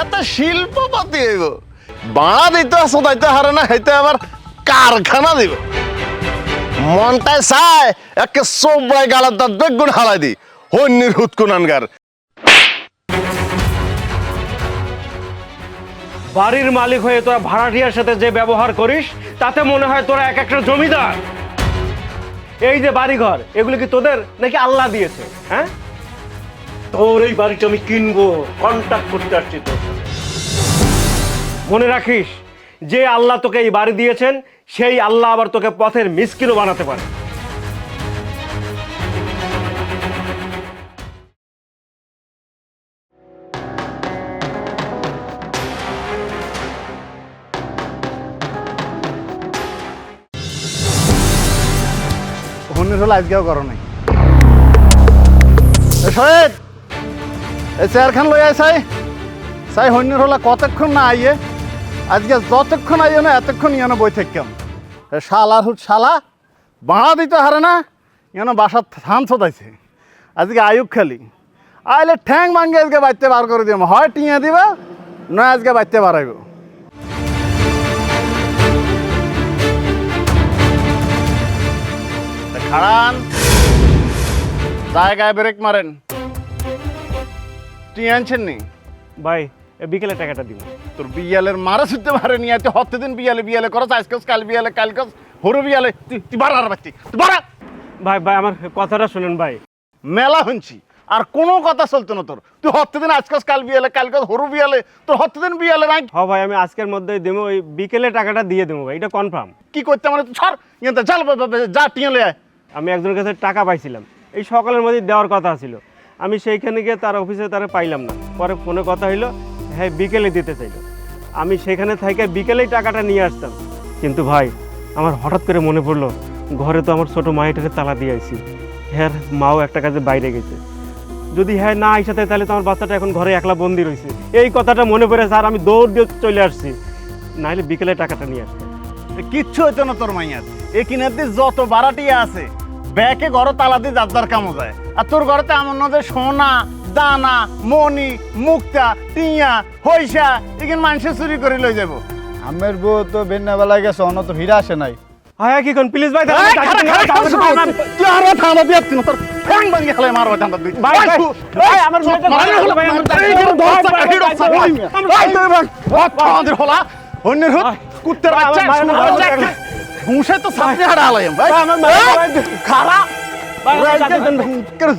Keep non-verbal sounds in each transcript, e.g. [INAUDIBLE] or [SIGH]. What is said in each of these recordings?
হাতে শিল্পপতি হইব বাড়া দিতে আসো দাইতে হারে না হেতে আবার কারখানা দিব। মনটায় চায় একে সবাই গালার দাঁত বেগুন হালাই দি। হন্যের হুতকুন আনগার বাড়ির মালিক হয়ে তোরা ভাড়াটিয়ার সাথে যে ব্যবহার করিস, তাতে মনে হয় তোরা এক একটা জমিদার। এই যে বাড়িঘর, এগুলো কি তোদের নাকি আল্লাহ দিয়েছে হ্যাঁ? তোর এই বাড়িটা আমি কিনবো কন্ট্যাক্ট করতে আসছি তোর মনে রাখিস, যে আল্লাহ তোকে এই বাড়ি দিয়েছেন, সেই আল্লাহ আবার তোকে পথের মিসকিনও বানাতে পারে। আজকেও করো নাই। এই চেয়ারখান লই আয় সাই সাই হন্যের হলা কতক্ষণ না আইয়ে? আজকে যতক্ষণ আইয়ে না এতক্ষণ ইয়ানো বই থাকতাম শালার হুট শালা বাড়া দিতে হারে না, ইয়ানো বাসার থান ছোটাইছে আজকে আয়ুক খালি। আইলে ঠ্যাং ভাঙ্গে আজকে বাইতে বার করে দিলাম হয়, টিঙে দিবা, নয় আজকে বাইতে বাড়াইব খাড়ান জায়গায় ব্রেক মারেন তুই আনছেন নি? ভাই এ বিকেলে টাকাটা দিব। তোর বিয়ালের মারা শুনতে পারে নি তুই হতে দিন বিয়ালে বিয়ালে করো আজকাল কাল বিয়ালে কাল কাজ হরু বিয়ালে তুই তুই বাড়া আর বাচ্চি। তুই বাড়া। ভাই ভাই আমার কথাটা শুনেন ভাই। মেলা শুনছি আর কোনো কথা চলতো না তোর। তুই হতে দিন আজকাল কাল বিয়ালে কাল কাজ হরু বিয়ালে তোর হতে দিন বিয়ালে নাই। হ ভাই আমি আজকের মধ্যেই দেবো ওই বিকেলে টাকাটা দিয়ে দেবো ভাই এটা কনফার্ম কি করতে মানে তুই ছাড় বা- বা- যা টিয়ে আয়। আমি একজনের কাছে টাকা পাইছিলাম। এই সকালের মধ্যে দেওয়ার কথা ছিল। আমি সেইখানে গিয়ে তার অফিসে তারা পাইলাম না। পরে ফোনে কথা হইল হ্যাঁ বিকেলে দিতে চাইলো। আমি সেখানে থেকে বিকেলেই টাকাটা নিয়ে আসতাম। কিন্তু ভাই, আমার হঠাৎ করে মনে পড়ল, ঘরে তো আমার ছোট মাইটাকে তালা দিয়ে আইছি। হ্যাঁ মাও একটা কাজে বাইরে গেছে। যদি হ্যাঁ না আইসাতে তাহলে তো আমার বাচ্চাটা এখন ঘরে একলা বন্দি রয়েছে এই কথাটা মনে পড়ে স্যার, আমি দৌড় দিয়ে চলে আসছি। নাহলে বিকেলে টাকাটা নিয়ে আসতাম। কিচ্ছু হইতো না তোর মাইয়ার। এ কিনাতে যত বারাটিয়া আছে, ব্যাকে ঘর তালা দিয়ে যার কামো যায়। আর তোর ঘরেতে এমন না যে সোনা দানা মণি মুক্তা টিয়া হইসা এখানে মানুষে চুরি করে লই যাব আমের বউ তো বেন্নাবেলায় গেছে অন্য তো ফিরে আসে নাই হ্যাঁ কি কোন প্লিজ ভাই তুই আরও দিয়ে তোর ভাঙিয়ে মারবো। ভাই, ভাই, আমার ভাই, আমার-। আমার- আমাদের হলা, অন্যের কুত্তের বাচ্চা, আমার ঘুষে তো ছাত্রী হারা আলাইম, ভাই। ভাই,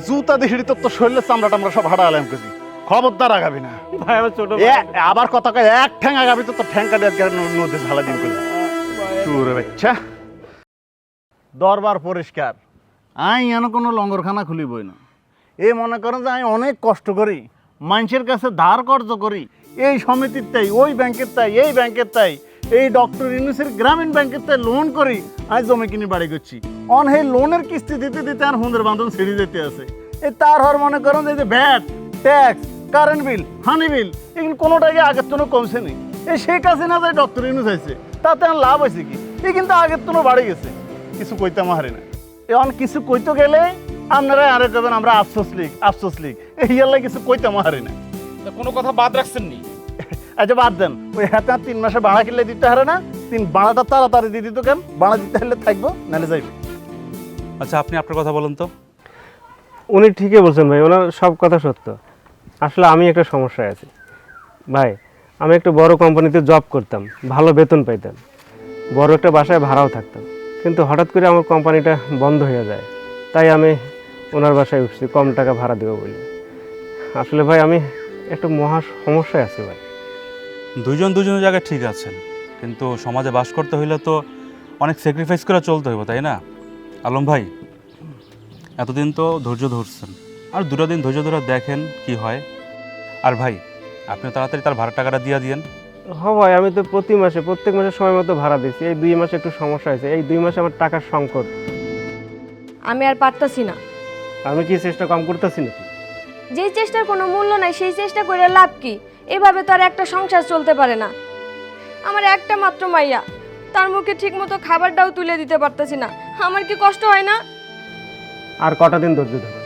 জুতা তোর তো শরীরের চামড়া টামড়া সব কেজি খবরদার আগাবি না। ভাই আমার ছোট আবার কথা কয় এক ঠ্যাং আগাবি তো তোর ঠ্যাং কাটে নদী ঝালা দিন করে। চুরে বাচ্চা। দরবার পরিষ্কার। আই এন কোনো লঙ্গরখানা খুলিবই না। এ মনে করেন যে আমি অনেক কষ্ট করি। মানুষের কাছে ধার কর্জ করি। এই সমিতির তাই ওই ব্যাংকের তাই এই ব্যাংকের তাই। এই ডক্টর ইউনুসের গ্রামীণ ব্যাংকের লোন করি আজ জমি কিনে বাড়ি করছি। অন সেই লোনের কিস্তি দিতে দিতে আর হুন্দের বান্ধব ছিঁড়ে যেতে আছে। এই তার হর মনে করেন যে ভ্যাট ট্যাক্স কারেন্ট বিল হানি বিল এগুলো কোনোটাই আগের জন্য কমছে নেই এই শেখ হাসিনা যে ডক্টর ইউনুস হয়েছে তাতে আর লাভ হয়েছে কি? এই কিন্তু আগের জন্য বাড়ি গেছে। কিছু কইতাম হারে না। এখন কিছু কইতে গেলে আপনারা আরে কবেন আমরা আফসোস লিগ আফসোস লিগ। এই ইয়াল্লা কিছু কইতাম হারে না। তা কোনো কথা বাদ রাখছেন নি? আচ্ছা বাদ দেন। ওই হাতে আর তিন মাসে ভাড়া কিনলে দিতে হারে না তিন ভাড়াটা তাড়াতাড়ি দিয়ে দিত কেন? ভাড়া দিতে হলে থাকব নাহলে যাইবে। আচ্ছা আপনি আপনার কথা বলুন তো। উনি ঠিকই বলছেন ভাই ওনার সব কথা সত্য। আসলে আমি একটা সমস্যায় আছি। ভাই আমি একটা বড় কোম্পানিতে জব করতাম ভালো বেতন পাইতাম। বড় একটা বাসায় ভাড়াও থাকতাম। কিন্তু হঠাৎ করে আমার কোম্পানিটা বন্ধ হয়ে যায়। তাই আমি ওনার বাসায় উঠছি কম টাকা ভাড়া দেবো বলে। আসলে ভাই আমি একটা মহা সমস্যায় আছি ভাই। দুইজন দুজনের জায়গায় ঠিক আছেন কিন্তু সমাজে বাস করতে হইলে তো অনেক স্যাক্রিফাইস করে চলতে হইব তাই না? আলম ভাই এতদিন তো ধৈর্য ধরছেন আর দুটো দিন ধৈর্য ধরে দেখেন কি হয়। আর ভাই আপনি তাড়াতাড়ি তার ভাড়া টাকাটা দিয়ে দিয়েন। হ ভাই আমি তো প্রতি মাসে প্রত্যেক মাসে সময় মতো ভাড়া দিচ্ছি এই দুই মাসে একটু সমস্যা হয়েছে এই দুই মাসে আমার টাকার সংকট। আমি আর পারতাছি না। আমি কি চেষ্টা কম করতেছি নাকি? যেই চেষ্টার কোনো মূল্য নাই সেই চেষ্টা করে লাভ কি? এভাবে তো আর একটা সংসার চলতে পারে না। আমার একটা মাত্র মাইয়া তার মুখে ঠিকমতো খাবারটাও তুলে দিতে পারতেছি না। আমার কি কষ্ট হয় না? আর কটা দিন ধৈর্য ধরো।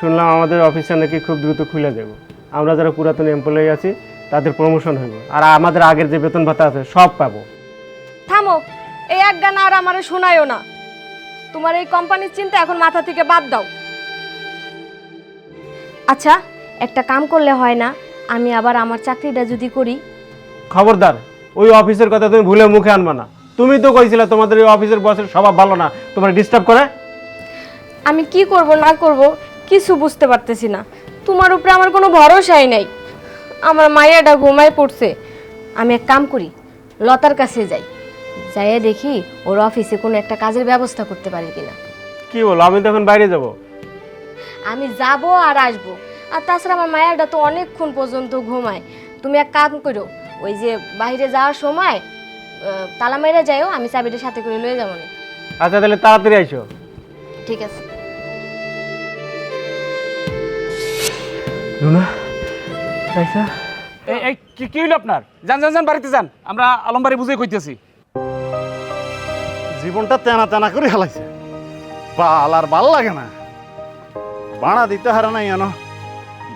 শুনলাম আমাদের অফিসে নাকি খুব দ্রুত খুলে যাব আমরা যারা পুরাতন এমপ্লয়ি আছি তাদের প্রমোশন হইব। আর আমাদের আগের যে বেতন ভাতা আছে সব পাবো। থামো এই এক গান আর আমারে শোনায়ও না। তোমার এই কোম্পানির চিন্তা এখন মাথা থেকে বাদ দাও। আচ্ছা একটা কাম করলে হয় না আমি আবার আমার চাকরিটা যদি করি। খবরদার ওই অফিসের কথা তুমি ভুলে মুখে আনবা না। তুমি তো কইছিলে তোমাদের ওই অফিসের বসের স্বভাব ভালো না তোমার ডিস্টার্ব করে? আমি কি করব না করব কিছু বুঝতে পারতেছি না। তোমার উপরে আমার কোনো ভরসাই নাই। আমার মাইয়াটা ঘুমায় পড়ছে। আমি এক কাম করি লতার কাছে যাই। যাইয়ে দেখি ওর অফিসে কোনো একটা কাজের ব্যবস্থা করতে পারি কিনা। কি বলো আমি তো এখন বাইরে যাব। আমি যাব আর আসব। আর তাছাড়া আমার মায়েরটা তো অনেকক্ষণ পর্যন্ত ঘুমায়। তুমি এক কাম করো ওই যে বাইরে যাওয়ার সময় তালা মেরে যাইও আমি চাবিটা সাথে করে লয়ে যাব। নি। আচ্ছা তাহলে তাড়াতাড়ি আইসো। ঠিক আছে। লুনা আইসা। এই এই কি কি হইল আপনার? যান যান যান বাড়িতে যান। আমরা আলমবাড়ি বুঝে কইতেছি। জীবনটা তেনা তেনা করে হালাইছে। পাল আর ভালো লাগে না। বাড়া দিতে হারে নাই জানো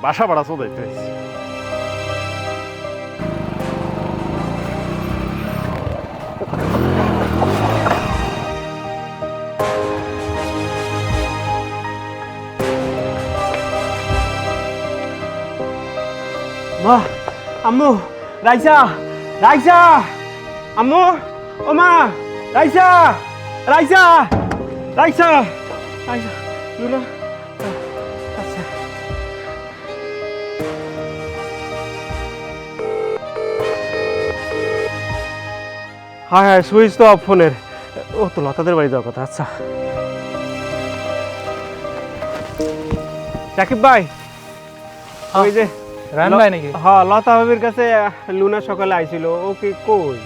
বাসা বাড়া চোদাইতে হয়েছে মা, আম্মু, রাইসা রাইসা, আম্মু, ও মা, রাইসা রাইসা রাইসা রাইসা লুনা হ্যাঁ হ্যাঁ সুইচ তো অফ ফোনের। ও তো লতাদের বাড়ি যাওয়ার কথা আচ্ছা। সাকিব ভাই ওই যে রান ভাই নাকি? হ্যাঁ লতা ভাবির কাছে লুনা সকালে আইছিল ওকে কই?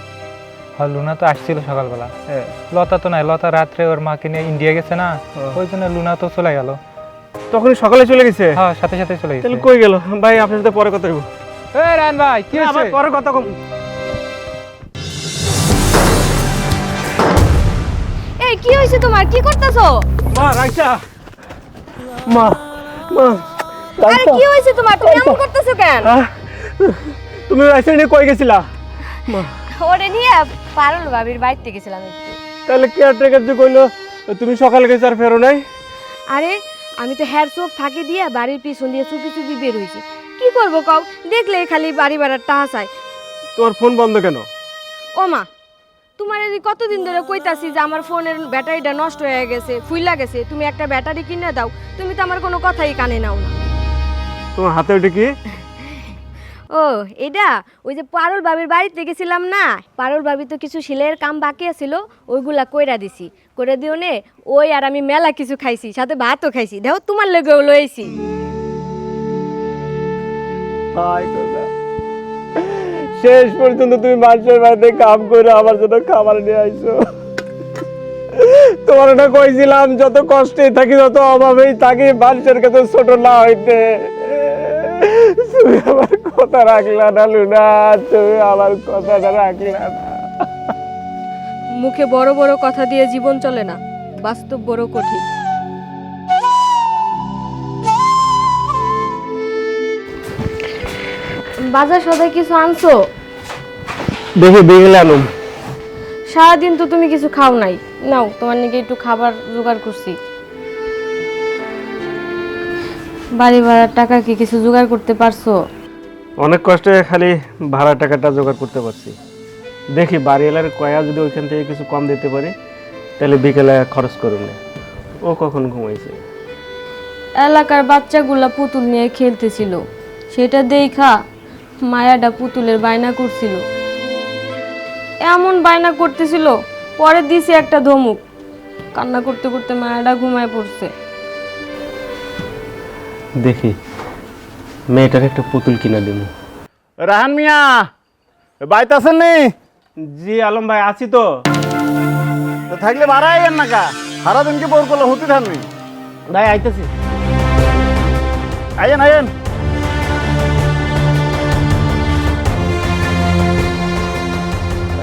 হ্যাঁ লুনা তো আসছিল সকালবেলা। হ্যাঁ। লতা তো নাই লতা রাত্রে ওর মাকে নিয়ে ইন্ডিয়া গেছে না ওই জন্য লুনা তো চলে গেল। তখন সকালে চলে গেছে? হ্যাঁ সাথে সাথে চলে গেছে। তাহলে কই গেল? ভাই আপনার সাথে পরে কথা বলব। এই রান ভাই কি আবার হয়েছে? পরে কথা কম কি হয়েছে তোমার? কি করতেছো? মা রাইসা মা মা আরে কি হয়েছে তোমার? তুমি এমন করতেছো কেন? তুমি রাইসা নিয়ে কই গেছিলা? মা। ওরে নিয়ে পারল বাবির বাড়িতে গেছিলাম একটু। তাহলে কেয়ারটেকার যে কইলো তুমি সকালে গেছে আর ফেরো নাই? আরে আমি তো হ্যার চোখ ফাঁকি দিয়ে বাড়ির পিছন দিয়ে চুপি চুপি বের হয়েছি। কি করব কও? দেখলে খালি বাড়ি ভাড়ার টাহা চাই তোমার ফোন বন্ধ কেন? ও মা তোমার এই কতদিন ধরে কইতাছি যে আমার ফোনের ব্যাটারিটা নষ্ট হয়ে গেছে ফুইলা গেছে তুমি একটা ব্যাটারি কিনে দাও তুমি তো আমার কোনো কথাই কানে নাও না। তোমার হাতে ওটা কি? ও এটা? ওই যে পারুল বাবির বাড়িতে গেছিলাম না? পারুল বাবি তো কিছু সিলাইয়ের কাম বাকি আছিল ওইগুলা কইরা দিছি। করে দিও নে ওই আর আমি মেলা কিছু খাইছি সাথে ভাতও খাইছি। দেখো তোমার লেগেও লইছি। হাই খোদা। শেষ পর্যন্ত তুমি মানুষের বাড়িতে কাম করে আমার জন্য খাবার নিয়ে আইছো। তোমার না কইছিলাম, যত কষ্টে থাকি যত অভাবেই থাকি, মানুষের কাছে ছোট না হইতে। তুমি আমার কথা রাখলা না, লুনা, তুমি আমার রাখলা না। মুখে বড় বড় কথা দিয়ে জীবন চলে না, বাস্তব বড় কঠিন। বাজার সদাই কিছু আনছো? দেখি বিকেলে আনুম। সারাদিন তো তুমি কিছু খাও নাই। নাও তোমার নাকি একটু খাবার জোগাড় করছি। বাড়ি ভাড়ার টাকা কি কিছু জোগাড় করতে পারছ? অনেক কষ্টে খালি ভাড়া টাকাটা জোগাড় করতে পারছি। দেখি বাড়িওয়ালার কয়া যদি ওইখান থেকে কিছু কম দিতে পারি তাহলে বিকেলে খরচ করুন ও কখন ঘুমাইছে? এলাকার বাচ্চাগুলা পুতুল নিয়ে খেলতেছিল। সেটা দেখা মায়াটা পুতুলের বায়না করছিল। এমন বায়না করতেছিল পরে দিছে একটা ধমুক। কান্না করতে করতে মায়াটা ঘুমায় পড়ছে। দেখি মেয়েটার একটা পুতুল কিনা দিব। রাহান মিয়া বাইতে আছেন নি? জি আলম ভাই আছি তো। তো থাকলে ভাড়া আইয়েন না কা? সারাদিন কি বোর করলে হতে থাকবি ভাই আইতেছি। আইয়েন আইয়েন।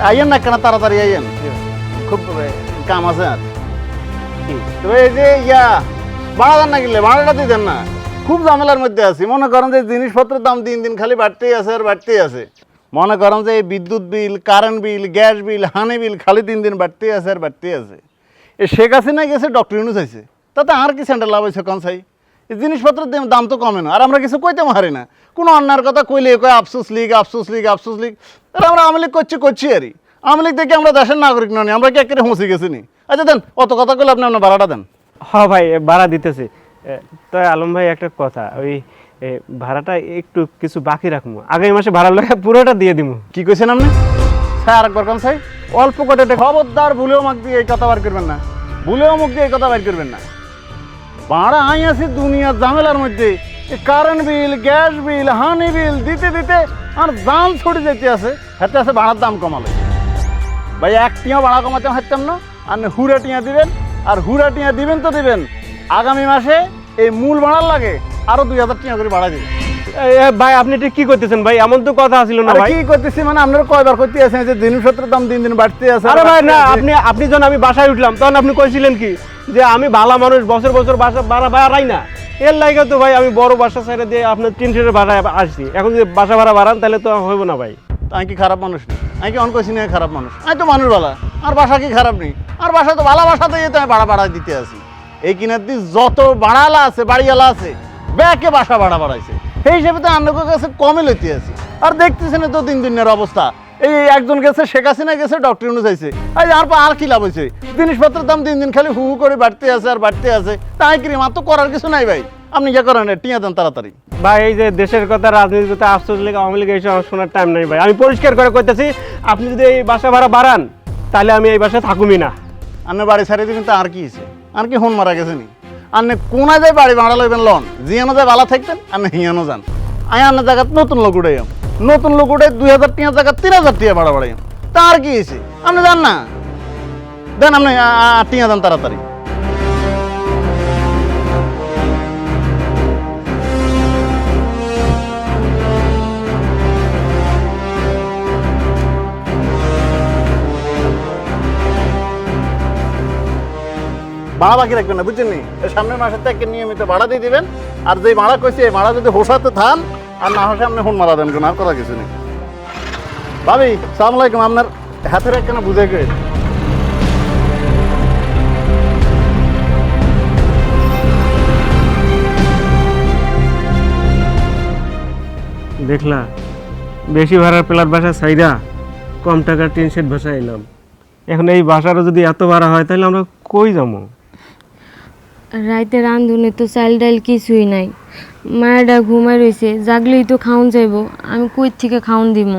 আইয়েন না কেন? তাড়াতাড়ি আইয়েন। খুব কাম আছে আর। তো এই যে, ইয়া, ভাড়া দেন না গেলে ভাড়াটা দিয়ে দেন না। খুব ঝামেলার মধ্যে আছি। মনে করেন যে জিনিসপত্রের দাম দিন দিন খালি বাড়তেই আছে আর বাড়তেই আছে। মনে করেন যে বিদ্যুৎ বিল, কারেন্ট বিল, গ্যাস বিল, হানি বিল খালি দিন দিন বাড়তেই আছে আর বাড়তেই আছে। এ শেখ হাসিনা গেছে, ডক্টর ইউনুস হয়েছে তাতে আর কি সেন্টার লাভ হয়েছে কন চাই এই জিনিসপত্রের দাম- তো কমে না। আর আমরা কিছু কইতে মারি না। কোনো অন্যার কথা কইলে কয় আফসোস লিগ আফসোস লিগ আফসোস লিগ। তাহলে আমরা আওয়ামী লীগ করছি করছি আরই আওয়ামী লীগ দেখে আমরা দেশের নাগরিক নয় আমরা কি একেবারে হুঁসি গেছি নি আচ্ছা দেন অত কথা কইলে আপনি আপনার ভাড়াটা দেন। হ ভাই ভাড়া দিতেছি। তাই আলম ভাই একটা কথা ওই ভাড়াটা একটু কিছু বাকি রাখব। আগামী মাসে ভাড়া লাগে পুরোটা দিয়ে দিব। কি কইছেন আপনি? স্যার আরেকবার কোন স্যার অল্প কটা খবরদার ভুলেও মুখ দিয়ে এই কথা বার করবেন না। ভুলেও মুখ দিয়ে এই কথা বার করবেন না। ভাড়া আই আছি দুনিয়ার ঝামেলার মধ্যে। কারেন্ট বিল গ্যাস বিল হানি বিল দিতে দিতে আর দাম ছড়ে যেতে আছে হেতে আছে ভাড়ার দাম কমালে। ভাই, এক টিয়া ভাড়া কমাতে হাঁটতাম না, আর হুড়া টিয়া দিবেন, আর হুরা টিয়া দিবেন তো দিবেন। আগামী মাসে এই মূল ভাড়ার লাগে আরও দুই হাজার টিয়া করে ভাড়া দিবেন। ভাই আপনি এটা কি করতেছেন ভাই? এমন তো কথা ছিল না ভাই। কি করতেছি? মানে আপনারা কয়বার করতে আছেন যে জিনিসপত্রের দাম দিন দিন বাড়তে আছে আরে ভাই না আপনি আপনি যখন আমি বাসায় উঠলাম তখন আপনি কইছিলেন কি? যে আমি ভালো মানুষ বছর বছর বাসা ভাড়া বাড়াই না। এর লাগে তো ভাই আমি বড় বাসা ছেড়ে দিয়ে আপনার তিন সেটের ভাড়ায় আসছি। এখন যদি বাসা ভাড়া বাড়ান তাহলে তো হইব না ভাই। আমি কি খারাপ মানুষ নেই আমি কি অন কইছি না খারাপ মানুষ? আমি তো মানুষ বালা আর বাসা কি খারাপ নেই? আর বাসা তো ভালো বাসাতে যেতে আমি ভাড়া ভাড়া দিতে আছি। এই কিনার যত ভাড়ালা আছে বাড়িওয়ালা আছে ব্যাকে বাসা ভাড়া বাড়াইছে। সেই হিসেবে তো আপনাদের কাছে কমে লইতে আছি। আর দেখতেছেন তো দিন দিনের অবস্থা। এই একজন গেছে শেখ হাসিনা গেছে ডক্টর ইউনুস আইছে এই আর আর কি লাভ হয়েছে জিনিসপত্রের দাম দিন দিন খালি হু হু করে বাড়তে আছে আর বাড়তে আছে। তাই কি আর তো করার কিছু নাই ভাই। আপনি যা করেন টিয়া দেন তাড়াতাড়ি। ভাই এই যে দেশের কথা রাজনীতির কথা আফসোস লেগে আওয়ামী লীগ এইসব শোনার টাইম নাই ভাই। আমি পরিষ্কার করে কইতেছি আপনি যদি এই বাসা ভাড়া বাড়ান তাহলে আমি এই বাসায় থাকুমি না। আন্নে বাড়ি ছাড়িয়ে দিবেন তো আর কি আর কি হন মারা গেছে নি আন্নে কোনায় যায় বাড়ি ভাড়া লইবেন লন? জিয়ানো যায় ভালো থাকবেন আর না হিয়ানো যান। আয় আপনার জায়গা নতুন লোক উঠাইম নতুন লোক উঠে দুই হাজার টিয়া জায়গা তিন হাজার টিয়া ভাড়া বাড়াই তার কি হয়েছে আপনি যান না। দেন আপনি টিয়া যান তাড়াতাড়ি। ভাড়া বাকি রাখবেন না, বুঝছেন নি? সামনের মাসের থেকে নিয়মিত ভাড়া দিয়ে দিবেন, আর যেই ভাড়া কইছে, এই ভাড়া যদি হোসাতে থান, আর না হোসে আপনি ফোন মারা দেন কেন, আর কথা কিছু নেই। ভাবি, সালাম আলাইকুম, আপনার হাতের একখানা বুঝে গে দেখলা বেশি ভাড়ার প্লাট বাসা সাইরা কম টাকার টিন বাসা এলাম। এখন এই বাসারও যদি এত ভাড়া হয়, তাহলে আমরা কই যাব? রাইতে রান্ধুনে তো চাল ডাল কিছুই নাই। মায়েরা ঘুমাই রয়েছে জাগলেই তো খাউন যাইব। আমি কই থেকে খাউন দিব?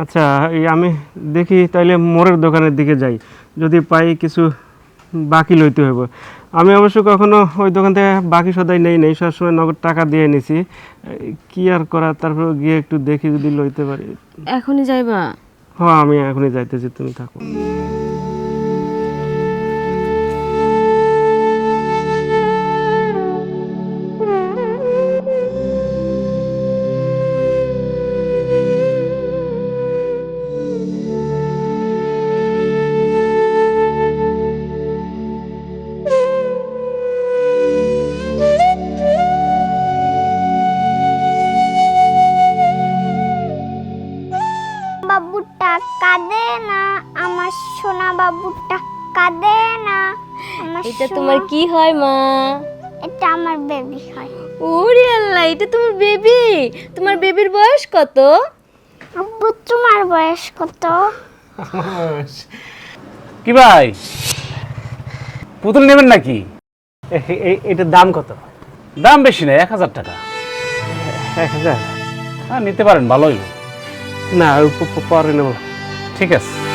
আচ্ছা এই আমি দেখি তাইলে মোড়ের দোকানের দিকে যাই। যদি পাই কিছু বাকি লইতে হইব। আমি অবশ্য কখনো ওই দোকান থেকে বাকি সদাই নেই নেই সবসময় নগদ টাকা দিয়ে নিছি। কি আর করা তারপর গিয়ে একটু দেখি যদি লইতে পারি। এখনই যাইবা? হ্যাঁ আমি এখনই যাইতেছি তুমি থাকো। তোমার কি হয় মা? এটা আমার বেবি হয়। ওরে আল্লাহ এটা তোমার বেবি তোমার বেবির বয়স কত? আব্বু তোমার বয়স কত? কি ভাই? পুতুল নেবেন নাকি? এটার দাম কত? দাম বেশি না এক হাজার টাকা। এক হাজার? হ্যাঁ নিতে পারেন ভালোই। না পরে নেব। ঠিক আছে।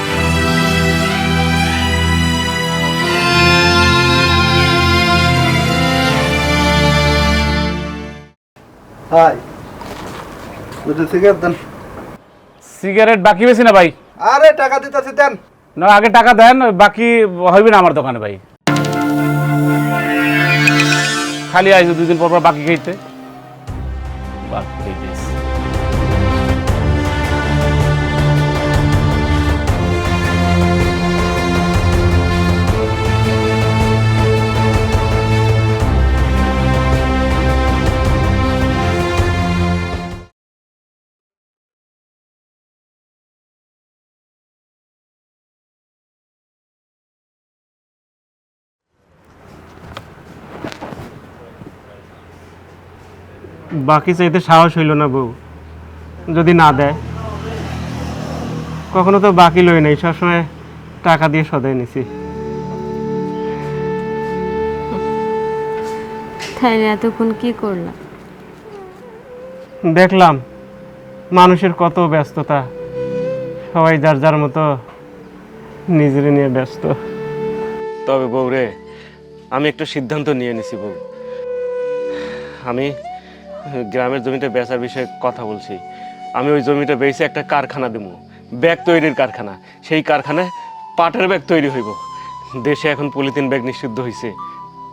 হাই দুটো সিগারেট দেন। সিগারেট বাকি বেশি না ভাই? আরে টাকা দিতেছি দেন। না আগে টাকা দেন বাকি হইবে না আমার দোকানে ভাই। খালি আইসো দুদিন পর পর বাকি খাইতে। বাকি খাইতেছে। বাকি চাইতে সাহস হইল না বউ। যদি না দেয়। কখনো তো বাকি লই নাই সবসময় টাকা দিয়ে সদাই নিছি। এতক্ষণ কি করলাম? দেখলাম মানুষের কত ব্যস্ততা। সবাই যার যার মতো নিজের নিয়ে ব্যস্ত। তবে বউ রে আমি একটু সিদ্ধান্ত নিয়ে নিছি বউ। আমি গ্রামের জমিটা বেচার বিষয়ে কথা বলছি। আমি ওই জমিটা বেচে একটা কারখানা দেবো ব্যাগ তৈরির কারখানা। সেই কারখানায় পাটের ব্যাগ তৈরি হইব। দেশে এখন পলিথিন ব্যাগ নিষিদ্ধ হয়েছে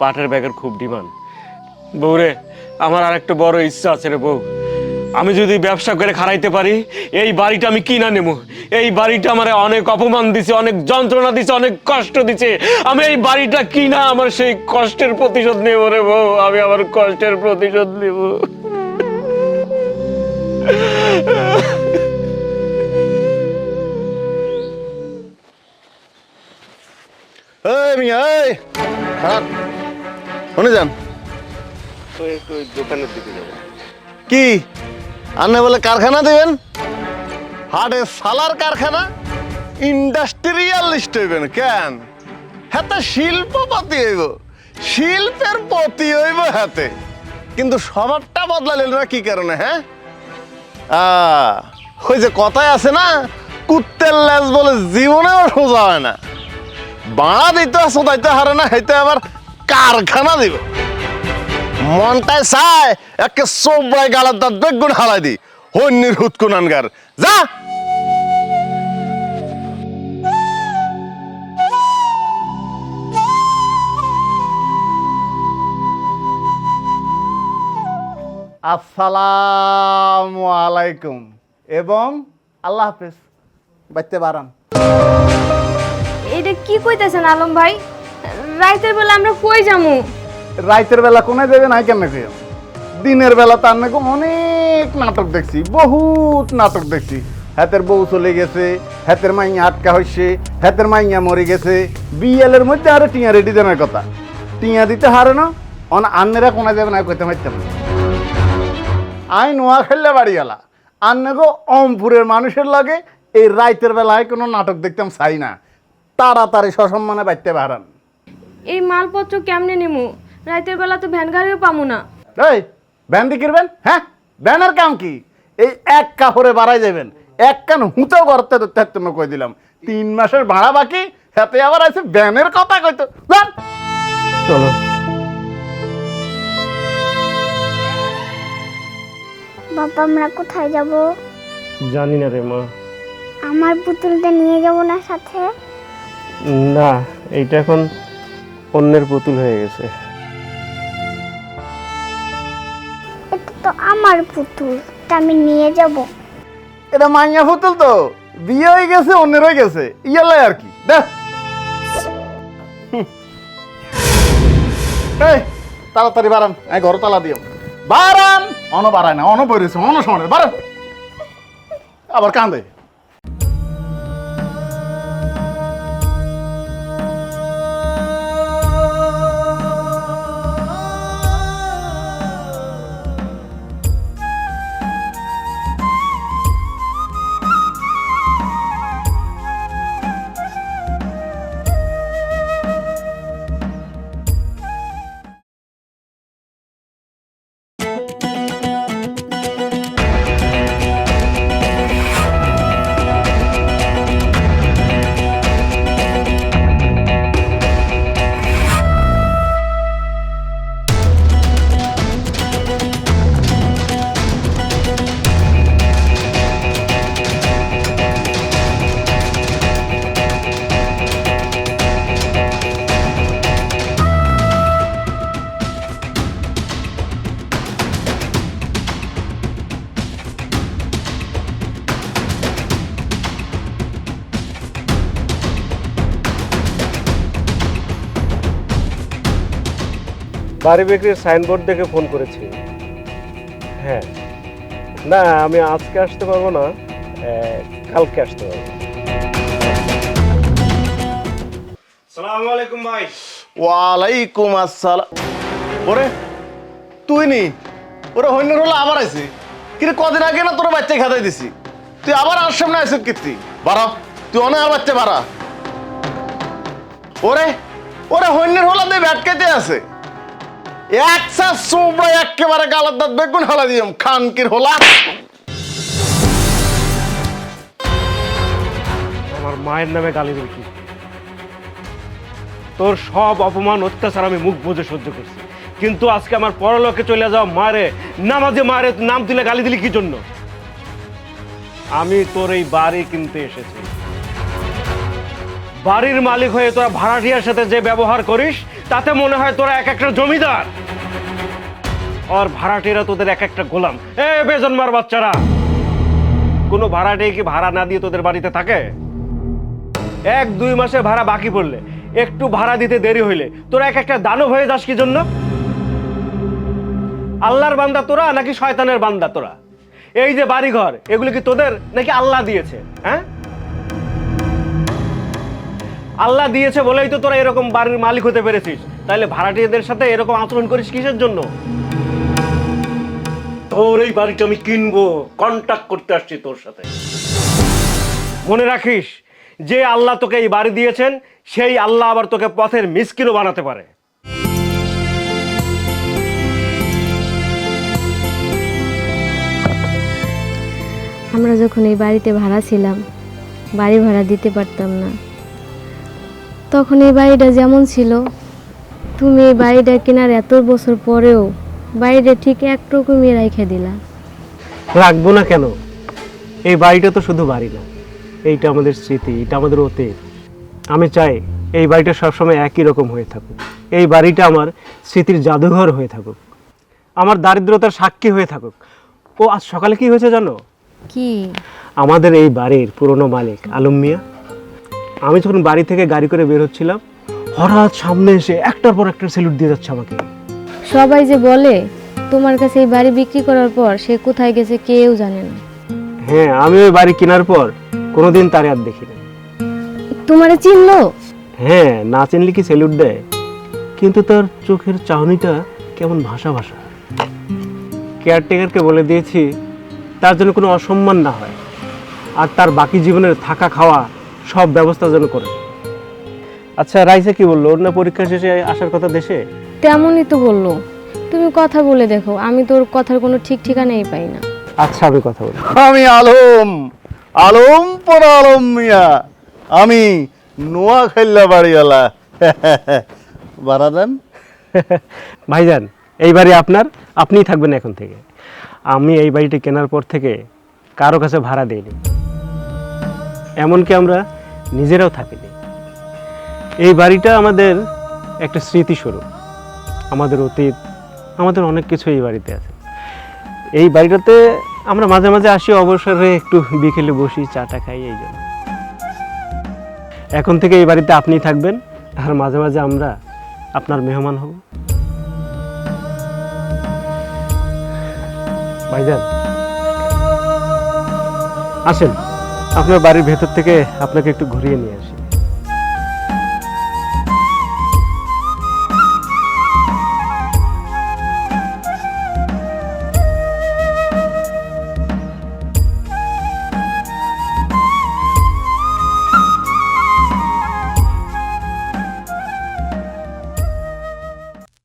পাটের ব্যাগের খুব ডিমান্ড। বউরে, আমার আর একটা বড় ইচ্ছা আছে রে বউ। আমি যদি ব্যবসা করে খারাইতে পারি, এই বাড়িটা আমি কিনা নেব এই বাড়িটা আমার অনেক অপমান দিছে, অনেক যন্ত্রণা দিছে, অনেক কষ্ট দিছে। আমি এই বাড়িটা কিনা আমার সেই কষ্টের প্রতিশোধ নেব রে বউ। আমি আমার কষ্টের প্রতিশোধ নেব। এই মিয়া এই। খারাপ। শুনে যান। তো একটু দোকানের দিকে যাব কি? আপনি বলে কারখানা দেবেন? হাটে সালার কারখানা? ইন্ডাস্ট্রিয়ালিস্ট হইবেন কেন? হাতে শিল্পপতি হইব। শিল্পের পতি হইব হাতে। কিন্তু স্বভাবটা বদলালেন না কি কারণে হ্যাঁ? ওই যে কথায় আছে না, কুত্তের লেজ বলে জীবনেও সোজা হয় না। বাড়া দিতে আসো দাইতে হারে না হেতে আবার কারখানা দিব। মনটায় চায়, একে সবাই গালার দাঁত বেগুন হালাই দি। হন্যের হুতকুন আনগার যা! আসসালামু আলাইকুম। এবং আল্লাহ হাফেজ বাইতে বারান। এটা কি কইতেছেন আলম ভাই? রাইতের বেলা আমরা কই যামু? রাইতের বেলা কোনে যাবে নাই কেন কেউ দিনের বেলা তার নাকি অনেক নাটক দেখছি বহুত নাটক দেখছি। হাতের বউ চলে গেছে হাতের মাইয়া আটকা হয়েছে হাতের মাইয়া মরে গেছে। বিএলের মধ্যে আরও টিয়া রেডি দেনের কথা। টিয়া দিতে হারে না অন আন্নেরা কোনা যাবে না কইতে পারতাম না। আই নোয়া খেললে বাড়ি গেলা। আন্নেগো অমপুরের মানুষের লাগে এই রাইতের বেলায় কোনো নাটক দেখতাম চাই না। তাড়াতাড়ি সসম্মানে বাইতে বাড়ান এই মালপত্র কেমনে নিমু? রাইতের বেলা তো ভ্যান গাড়িও পামু না। এই ভ্যান দি কিনবেন হ্যাঁ? ভ্যানের কাম কি? এই এক কাপড়ে বাড়াই যাবেন এক কান হুঁতেও করতে ধরতে কই দিলাম। তিন মাসের ভাড়া বাকি সাথে আবার আছে ভ্যানের কথা কইতো। আমরা কোথায় যাব? জানি না রে মা। আমার পুতুলটা নিয়ে যাব না সাথে? না এইটা এখন অন্যের পুতুল হয়ে গেছে। এটা তো আমার পুতুল তা আমি নিয়ে যাব। এটা মাইয়া ফুতুল তো। বিয়ে হয়ে গেছে অন্যের হয়ে গেছে। ইয়ালাই আর কি। দেখ তাড়াতাড়ি বাড়ান। এই ঘর তালা দিও। বাড়ান! অন বাড়ায় না অন বইরেছে অন সমানে বাড়ান আবার কান্দে। বাড়ি বিক্রির সাইনবোর্ড দেখে ফোন করেছি। হ্যাঁ। না আমি আজকে আসতে পারব না কালকে আসতে পারব। সালাম আলাইকুম ভাই। ওয়ালাইকুম আসসালাম ওরে তুই নি? ওরা হইনের হলো আবার আইছে। কিন্তু কদিন আগে না তোর বাচ্চা খাতাই দিছি? তুই আবার আর সামনে আইস কীর্তি বাড়া তুই অনেক আর বাচ্চা বাড়া। ওরে ওরে হইনের হলা দিয়ে ব্যাটকাইতে আছে। একসা সোবরা একেবারে গালার দাঁত বেগুন হালা দিয়াম খানকির হলা। আমার মায়ের নামে গালি দিল কি? তোর সব অপমান, অত্যাচার আমি মুখ বুঝে সহ্য করছি। কিন্তু আজকে আমার পরলোকে চলে যাও মারে, নামাজে মারে, নাম তুলে গালি দিলি কি জন্য? আমি তোর এই বাড়ি কিনতে এসেছি। বাড়ির মালিক হয়ে তোরা ভাড়াটিয়ার সাথে যে ব্যবহার করিস, তাতে মনে হয় তোরা এক একটা জমিদার। আর ভাড়াটিরা তোদের এক একটা গোলাম। এ বেজন্মার বাচ্চারা! কোনো ভাড়াটিয়া কি ভাড়া না দিয়ে তোদের বাড়িতে থাকে? এক, দুই মাসে ভাড়া বাকি পড়লে, একটু ভাড়া দিতে দেরি হইলে, তোরা এক একটা দানব হয়ে যাস কি জন্য? আল্লাহর বান্দা তোরা নাকি শয়তানের বান্দা তোরা? এই যে বাড়িঘর, এগুলো কি তোদের নাকি আল্লাহ দিয়েছে হ্যাঁ? আল্লাহ দিয়েছে বলেই তো তোরা এরকম বাড়ির মালিক হতে পেরেছিস। তাহলে ভাড়াটিয়াদের সাথে এরকম আচরণ করিস কিসের জন্য? তোর এই বাড়িটা আমি কিনবো কন্ট্যাক্ট করতে আসছি তোর সাথে। মনে রাখিস যে আল্লাহ তোকে এই বাড়ি দিয়েছেন সেই আল্লাহ আবার তোকে পথের মিসকিনও বানাতে পারে। আমরা যখন এই বাড়িতে ভাড়া ছিলাম বাড়ি ভাড়া দিতে পারতাম না। তখন এই বাড়িটা যেমন ছিল তুমি এই বাড়িটা কেনার এত বছর পরেও বাড়িটা ঠিক একরকমই রেখে দিলা। রাখব না কেন? এই বাড়িটা তো শুধু বাড়ি না এইটা আমাদের স্মৃতি এটা আমাদের অতীত। আমি চাই এই বাড়িটা সবসময় একই রকম হয়ে থাকুক। এই বাড়িটা আমার স্মৃতির জাদুঘর হয়ে থাকুক আমার দারিদ্রতার সাক্ষী হয়ে থাকুক। ও আজ সকালে কি হয়েছে জানো? কি? আমাদের এই বাড়ির পুরনো মালিক আলম মিয়া আমি যখন বাড়ি থেকে গাড়ি করে বের হচ্ছিলাম হঠাৎ সামনে এসে একটার পর একটা স্যালুট দিয়ে যাচ্ছে আমাকে। সবাই যে বলে তোমার কাছে এই বাড়ি বিক্রি করার পর সে কোথায় গেছে কেউ জানে না। হ্যাঁ আমি ওই বাড়ি কেনার পর কোনোদিন তারে আর দেখিনি তোমারে চিনলো? হ্যাঁ না চিনলে কি স্যালুট দেয়? কিন্তু তার চোখের চাহনিটা কেমন ভাষা ভাষা কেয়ারটেকারকে বলে দিয়েছি তার জন্য কোনো অসম্মান না হয়। আর তার বাকি জীবনের থাকা খাওয়া সব ব্যবস্থা যেন করে। আচ্ছা রাইসা কি বলল? ওর না পরীক্ষা শেষে আসার কথা দেশে? তেমনই তো বলল। তুমি কথা বলে দেখো আমি তোর কথার কোনো ঠিক ঠিকানাই পাই না। আচ্ছা আমি কথা বলি। আমি আলম আলম পর আলম মিয়া। আমি নোয়া খাইল্লা বাড়িওয়ালা। [LAUGHS] বাড়া দেন। [LAUGHS] ভাইজান এই বাড়ি আপনার আপনিই থাকবেন এখন থেকে। আমি এই বাড়িটি কেনার পর থেকে কারও কাছে ভাড়া দিইনি। এমনকি আমরা নিজেরাও থাকিনি। এই বাড়িটা আমাদের একটা স্মৃতিস্বরূপ। আমাদের অতীত, আমাদের অনেক কিছু এই বাড়িতে আছে। এই বাড়িটাতে আমরা মাঝে মাঝে আসি, অবসরে একটু বিকেলে বসি চাটা খাই, এই জন্য। এখন থেকে এই বাড়িতে আপনি থাকবেন, আর মাঝে মাঝে আমরা আপনার মেহমান হব। ভাইজান, আসেন। আপনার বাড়ির ভেতর থেকে আপনাকে একটু ঘুরিয়ে নিয়ে আসি।